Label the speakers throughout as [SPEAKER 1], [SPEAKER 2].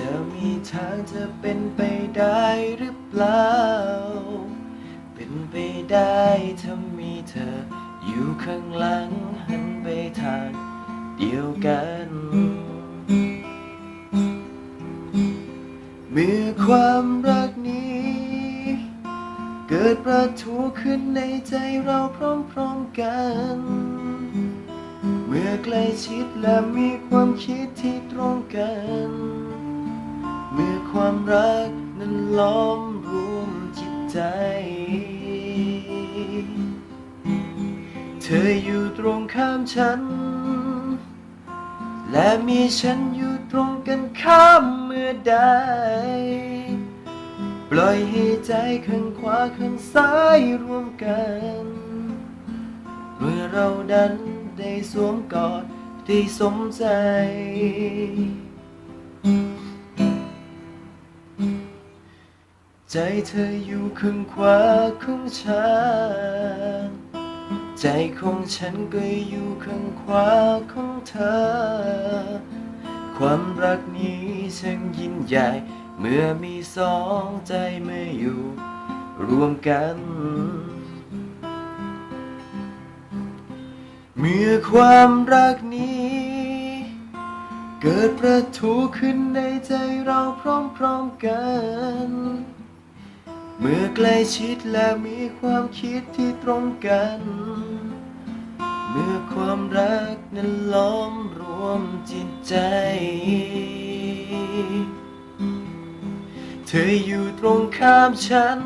[SPEAKER 1] จะมีทางจะเป็นไปได้หรือเปล่า เป็นไปได้ถ้ามีเธอ อยู่ข้างหลังหันไปทางเดียวกัน เมื่อความรักนี้ เกิดประทุขึ้นในใจเราพร้อมๆกัน เมื่อใกล้ชิดและมีความคิดที่ตรงกัน ความรักนั้นล้อมรวมจิตใจ เธออยู่ตรงข้ามฉัน และมีฉันอยู่ตรงกันข้ามเมื่อใด ปล่อยให้ใจข้างขวาข้างซ้ายรวมกัน เมื่อเราดันได้สวมกอดได้สมใจ ใจเธออยู่ข้างขวาของฉัน ใจของฉันก็อยู่ข้างขวาของเธอ ความรักนี้ช่างยิ่งใหญ่ เมื่อมีสองใจมาอยู่ รวมกัน เมื่อความรักนี้ เกิดประทุขึ้นในใจเราพร้อมๆกัน เมื่อใกล้ชิดและมีความคิดที่ตรงกัน เมื่อความรักนั้นล้อมรวมจิตใจ เธออยู่ตรงข้ามฉัน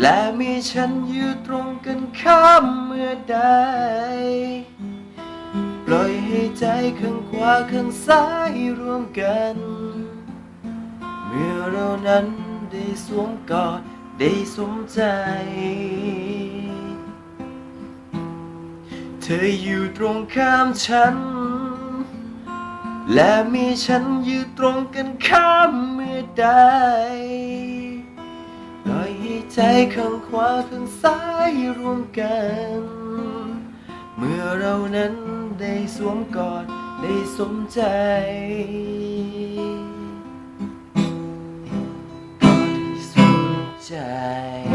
[SPEAKER 1] และมีฉันอยู่ตรงกันข้ามเมื่อใดปล่อยให้ใจข้างขวาข้างซ้ายรวมกัน เมื่อเรานั้น ได้สวมกอดได้สมใจ เธออยู่ตรงข้ามฉัน และมีฉันอยู่ตรงกันข้ามเมื่อใดปล่อยให้ใจข้างขวาข้างซ้ายรวมกัน เมื่อเรานั้นได้สวมกอดได้สมใจ ใจ